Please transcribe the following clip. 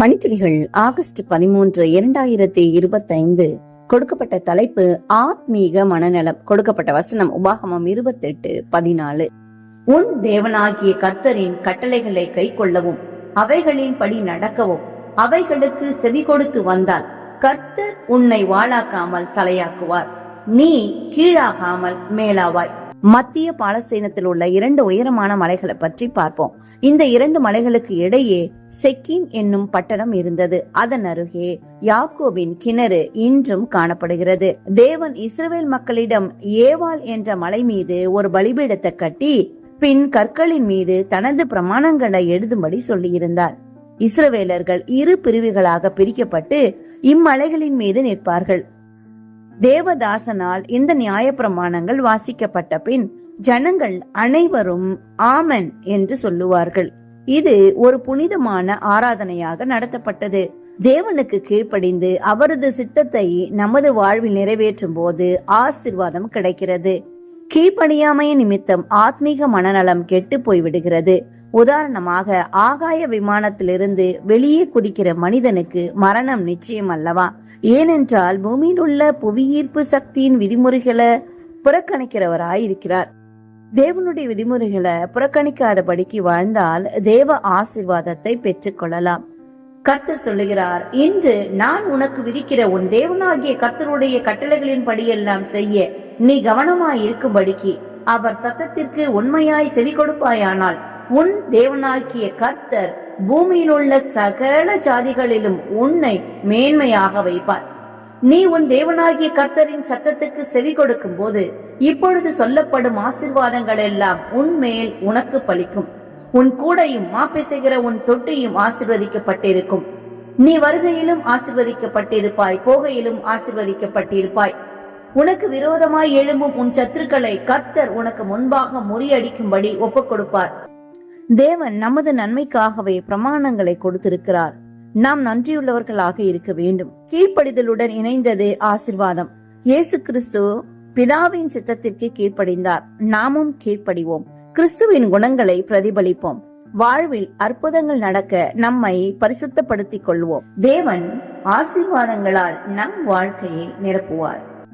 பணித்துளிகள் August பதிமூன்று இரண்டாயிரத்தி இருபத்தைந்து. கொடுக்கப்பட்ட தலைப்பு ஆத்மீக மனநலம். கொடுக்கப்பட்ட வசனம் உபாகமம் இருபத்தெட்டு பதினாலு. உன் தேவனாகிய கர்த்தரின் கட்டளைகளை கை கொள்ளவும் அவைகளின் படி நடக்கவும் அவைகளுக்கு செவி கொடுத்து வந்தால் கர்த்தர் உன்னை வாழாக்காமல் தலையாக்குவார். நீ கீழாகாமல் மேலாவாய். மத்திய பாலஸ்தீனத்தில் உள்ள இரண்டு உயரமான மலைகளை பற்றி பார்ப்போம். இந்த இரண்டு மலைகளுக்கு இடையே செக்கீம் என்னும் பட்டணம் இருந்தது. அதன் அருகே யாக்கோபின் கிணறு இன்றும் காணப்படுகிறது. தேவன் இஸ்ரவேல் மக்களிடம் ஏவாள் என்ற மலை மீது ஒரு பலிபீடத்தை கட்டி பின் கற்களின் மீது தனது பிரமாணங்களை எழுதும்படி சொல்லியிருந்தார். இஸ்ரவேலர்கள் இரு பிரிவுகளாக பிரிக்கப்பட்டு இம்மலைகளின் மீது நிற்பார்கள். தேவதாசனால் இந்த நியாயப்பிரமாணங்கள் வாசிக்கப்பட்ட பின் ஜனங்கள் அனைவரும் ஆமன் என்று சொல்லுவார்கள். இது ஒரு புனிதமான ஆராதனையாக நடத்தப்பட்டது. தேவனுக்கு கீழ்ப்படிந்து அவரது சித்தத்தை நமது வாழ்வில் நிறைவேற்றும் போது ஆசிர்வாதம் கிடைக்கிறது. கீழ்ப்படியாமைய நிமித்தம் ஆத்மீக மனநலம் கெட்டு போய்விடுகிறது. உதாரணமாக ஆகாய விமானத்திலிருந்து வெளியே குதிக்கிற மனிதனுக்கு மரணம் நிச்சயம் அல்லவா ஏனென்றால் பூமியில் உள்ள புவியீர்ப்பு சக்தியின் விதிமுறைகளை புறக்கணிக்கிறவராய் இருக்கிறார் தேவனுடைய விதிமுறைகளை புறக்கணிக்காதபடிக்கு வாழ்ந்தால் தேவ ஆசிர்வாதத்தை பெற்றுக்கொள்ளலாம். கர்த்தர் சொல்லுகிறார் இன்று நான் உனக்கு விதிக்கிற உன் தேவனாகிய கர்த்தருடைய கட்டளைகளின் படியெல்லாம் செய்ய நீ கவனமாய் இருக்கும்படிக்கு அவர் சத்தத்திற்கு உண்மையாய் செவி கொடுப்பாயானால் உன் தேவனாகிய கர்த்தர் பூமியில் உள்ள சகல ஜாதிகளிலும் உன்னை மேன்மையாக வைப்பார். நீ உன் தேவனாகிய கர்த்தரின் சத்தத்துக்கு செவி கொடுக்கும் போது இப்பொழுது சொல்லப்படும் ஆசிர்வாதங்கள் எல்லாம் உன்மேல் உனக்கு பலிக்கும். உன் கூடையும் மாப்பிசைகிற உன் தொட்டியும் ஆசிர்வதிக்கப்பட்டிருக்கும். நீ வருகையிலும் ஆசிர்வதிக்கப்பட்டிருப்பாய் போகையிலும் ஆசிர்வதிக்கப்பட்டிருப்பாய். உனக்கு விரோதமாய் எழும்பும் உன் சத்துருக்களை கர்த்தர் உனக்கு முன்பாக முறியடிக்கும்படி ஒப்புக் கொடுப்பார் தேவன் நமது நன்மைக்காகவே பிரமாணங்களை கொடுத்திருக்கிறார். நாம் நன்றியுள்ளவர்களாக இருக்க வேண்டும். கீழ்ப்படிதலுடன் இணைந்தது ஆசிர்வாதம். இயேசு கிறிஸ்து பிதாவின் சித்தத்திற்கு கீழ்ப்படிந்தார். நாமும் கீழ்ப்படிவோம். கிறிஸ்துவின் குணங்களை பிரதிபலிப்போம். வாழ்வில் அற்புதங்கள் நடக்க நம்மை பரிசுத்தப்படுத்திக் கொள்வோம். தேவன் ஆசீர்வாதங்களால் நம் வாழ்க்கையை நிரப்புவார்.